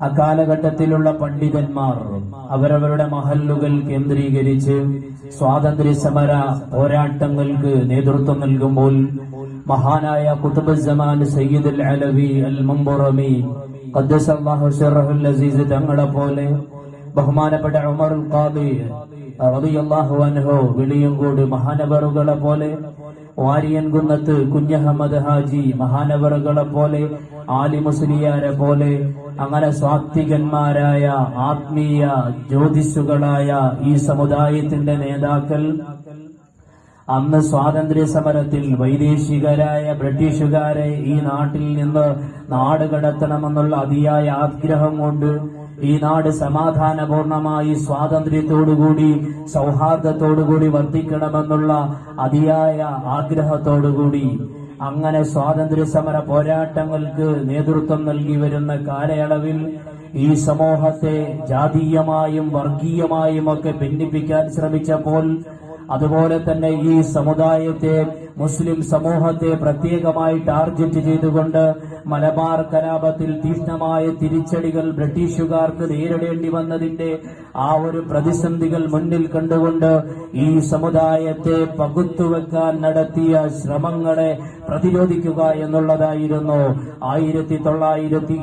അക്കാലഘട്ടത്തിലുള്ള പണ്ഡിതന്മാർ അവരവരുടെ മഹല്ലുകൾ കേന്ദ്രീകരിച്ച് സ്വാതന്ത്ര്യ സമര പോരാട്ടങ്ങൾക്ക് നേതൃത്വം നൽകുമ്പോൾ മഹാനായ കുത്തുബുസമാൻ സയ്യിദ് അൽ അലവി അൽ മുംബുറമി അസീസ് തങ്ങളെ പോലെ ബഹുമാനപ്പെട്ട ഉമർ ഖാദി റളിയല്ലാഹു അൻഹു കൂടി മഹാനവറുകളെ പോലെ വാരിയൻകുന്നത്ത് കുഞ്ഞഹമ്മദ് ഹാജി മഹാനവറുകളെ പോലെ ആലി മുസ്ലിയാരെ പോലെ അങ്ങനെ സ്വാത്വികന്മാരായ ആത്മീയ ജ്യോതിഷുകളായ ഈ സമുദായത്തിന്റെ നേതാക്കൾ അന്ന് സ്വാതന്ത്ര്യ സമരത്തിൽ വൈദേശികരായ ബ്രിട്ടീഷുകാരെ ഈ നാട്ടിൽ നിന്ന് നാട് കടത്തണമെന്നുള്ള അതിയായ ആഗ്രഹം കൊണ്ട് ഈ നാട് സമാധാനപൂർണമായി സ്വാതന്ത്ര്യത്തോടുകൂടി സൗഹാർദ്ദത്തോടുകൂടി വർദ്ധിക്കണമെന്നുള്ള അതിയായ ആഗ്രഹത്തോടുകൂടി അങ്ങനെ സ്വാതന്ത്ര്യ സമര പോരാട്ടങ്ങൾക്ക് നേതൃത്വം നൽകി വരുന്ന കാലയളവിൽ ഈ സമൂഹത്തെ ജാതീയമായും വർഗീയമായും ഒക്കെ ഭിന്നിപ്പിക്കാൻ ശ്രമിച്ചപ്പോൾ അതുപോലെ തന്നെ ഈ സമുദായത്തെ മുസ്ലിം സമൂഹത്തെ പ്രത്യേകമായി ടാർഗറ്റ് ചെയ്തുകൊണ്ട് മലബാർ കലാപത്തിൽ തീഷ്ണമായ തിരിച്ചടികൾ ബ്രിട്ടീഷുകാർക്ക് നേരിടേണ്ടി വന്നതിന്റെ ആ ഒരു പ്രതിസന്ധികൾ മുന്നിൽ കണ്ടുകൊണ്ട് ഈ സമുദായത്തെ പകുത്തുവെക്കാൻ നടത്തിയ ശ്രമങ്ങളെ പ്രതിരോധിക്കുക എന്നുള്ളതായിരുന്നു. ആയിരത്തി തൊള്ളായിരത്തി